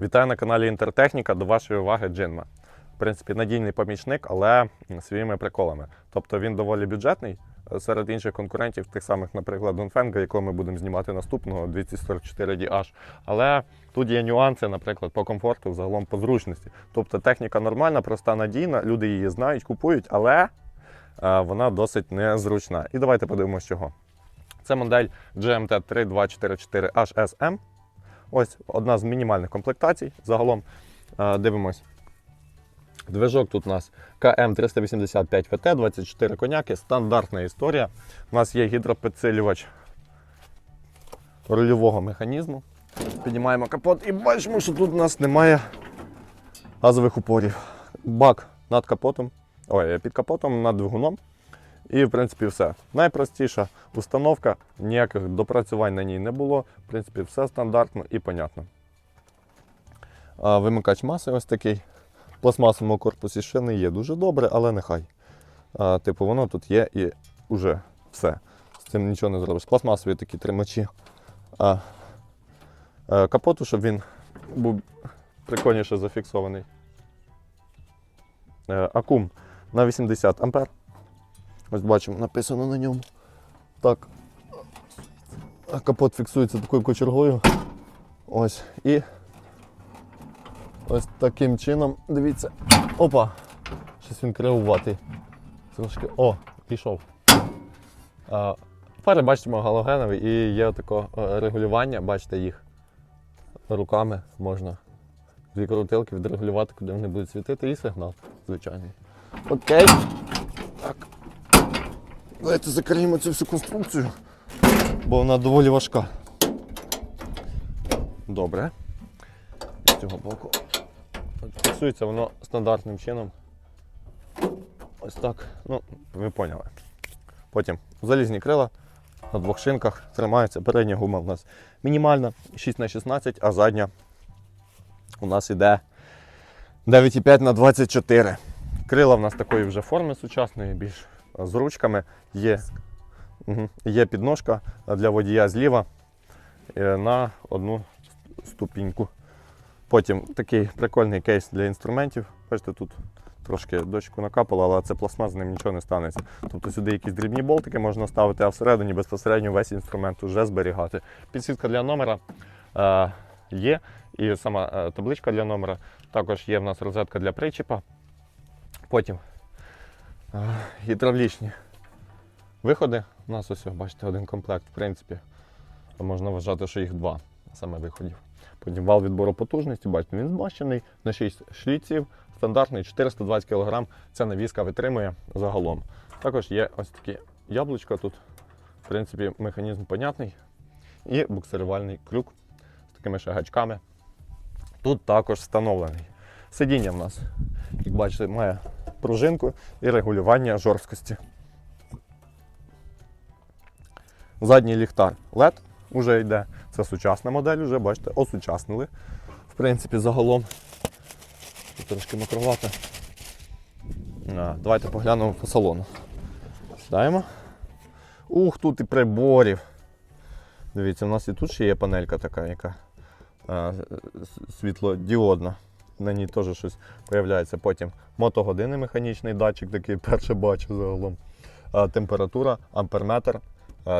Вітаю на каналі Інтертехніка. До вашої уваги Джинма. В принципі, надійний помічник, але своїми приколами. Тобто він доволі бюджетний е, серед інших конкурентів, тих самих, наприклад, Донфенга, якого ми будемо знімати наступного 244 DH. Але тут є нюанси, наприклад, по комфорту, загалом по зручності. Тобто техніка нормальна, проста, надійна, люди її знають, купують, але е, вона досить незручна. І давайте подивимося, чого. Це модель GMT 3244 HSM. Ось одна з мінімальних комплектацій. Загалом е, дивимось. Движок тут у нас КМ385 ВТ, 24 коняки, стандартна історія. У нас є гідропідсилювач рульового механізму. Піднімаємо капот і бачимо, що тут у нас немає газових упорів. Бак над капотом, ой, під капотом над двигуном. І, в принципі, все. Найпростіша установка, ніяких допрацювань на ній не було. В принципі, все стандартно і понятно. Вимикач маси ось такий. В пластмасовому корпусі ще не є дуже добре, але нехай. Типу, воно тут є і вже все. З цим нічого не зробиш. Пластмасові такі тримачі. Е, капоту, щоб він був прикольніше зафіксований. Е, Акум на 80 ампер. Ось бачимо, написано на ньому. Так. Капот фіксується такою кочергою. Ось. І ось таким чином, дивіться. Опа! Щось він кривуватий. Трошки. О, пішов. Фари бачимо галогенові і є таке регулювання, бачите їх руками можна. Дві крутилки відрегулювати, куди вони будуть світити, і сигнал звичайний. Окей. Давайте закриємо цю всю конструкцію, бо вона доволі важка. Добре. З цього боку. Фіксується воно стандартним чином. Ось так. Ну, ви поняли. Потім залізні крила на двох шинках тримаються. Передня гума у нас мінімальна 6х16, а задня у нас іде 9,5 на 24. Крила в нас такої вже форми сучасної, більш з ручками. Є, є підножка для водія зліва е, на одну ступіньку. Потім такий прикольний кейс для інструментів. Бачите, тут трошки дощку накапало, але це пластмас, з ним нічого не станеться. Тобто сюди якісь дрібні болтики можна ставити, а всередині безпосередньо весь інструмент вже зберігати. Підсвітка для номера е, є, і сама е, табличка для номера. Також є в нас розетка для причіпа. Потім е, гідравлічні виходи. У нас ось, бачите, один комплект, в принципі. Можна вважати, що їх два саме виходів. Потім вал відбору потужності, бачите, він змащений на 6 шліців, стандартний 420 кг. Ця навіска витримує загалом. Також є ось такі яблучка тут. В принципі, механізм понятний. І буксирувальний крюк з такими ще гачками. Тут також встановлений. Сидіння в нас, як бачите, має пружинку і регулювання жорсткості. Задній ліхтар LED вже йде. Це сучасна модель, вже, бачите, осучаснили. В принципі, загалом. Трошки мокровато. А, Давайте поглянемо по салону. Сідаємо. Ух, тут і приборів. Дивіться, у нас і тут ще є панелька така, яка світлодіодна. На ній теж щось з'являється. Потім мотогодини механічний датчик, такий перше бачу загалом. Температура, амперметр,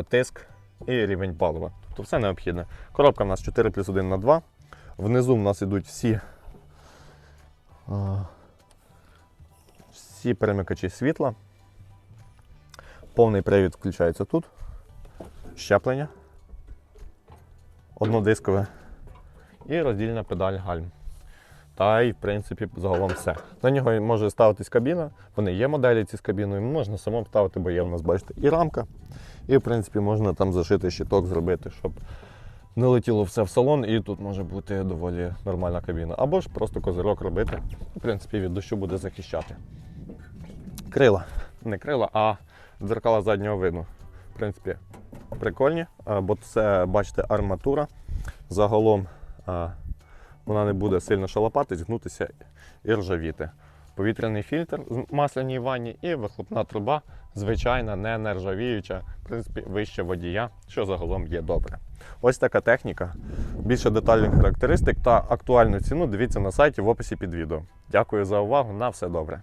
тиск і рівень палива. Тобто все необхідне. Коробка в нас 4 плюс 1 на 2. Внизу в нас йдуть всі, всі перемикачі світла. Повний привід включається тут. Щеплення. Однодискове. І роздільна педаль гальм. Та й, в принципі, загалом все. На нього може ставитись кабіна. Вони є моделі ці з кабіною. Можна самому ставити, бо є в нас, бачите, і рамка. І, в принципі, можна там зашити щиток зробити, щоб не летіло все в салон, і тут може бути доволі нормальна кабіна. Або ж просто козирок робити. В принципі, від дощу буде захищати. Крила. Не крила, а дзеркала заднього виду. В принципі, прикольні, бо це, бачите, арматура. Загалом вона не буде сильно шалопатись, гнутися і ржавіти. повітряний фільтр з масляній ванні і вихлопна труба, звичайна, не нержавіюча, в принципі, вище водія, що загалом є добре. Ось така техніка. Більше детальних характеристик та актуальну ціну дивіться на сайті в описі під відео. Дякую за увагу. На все добре.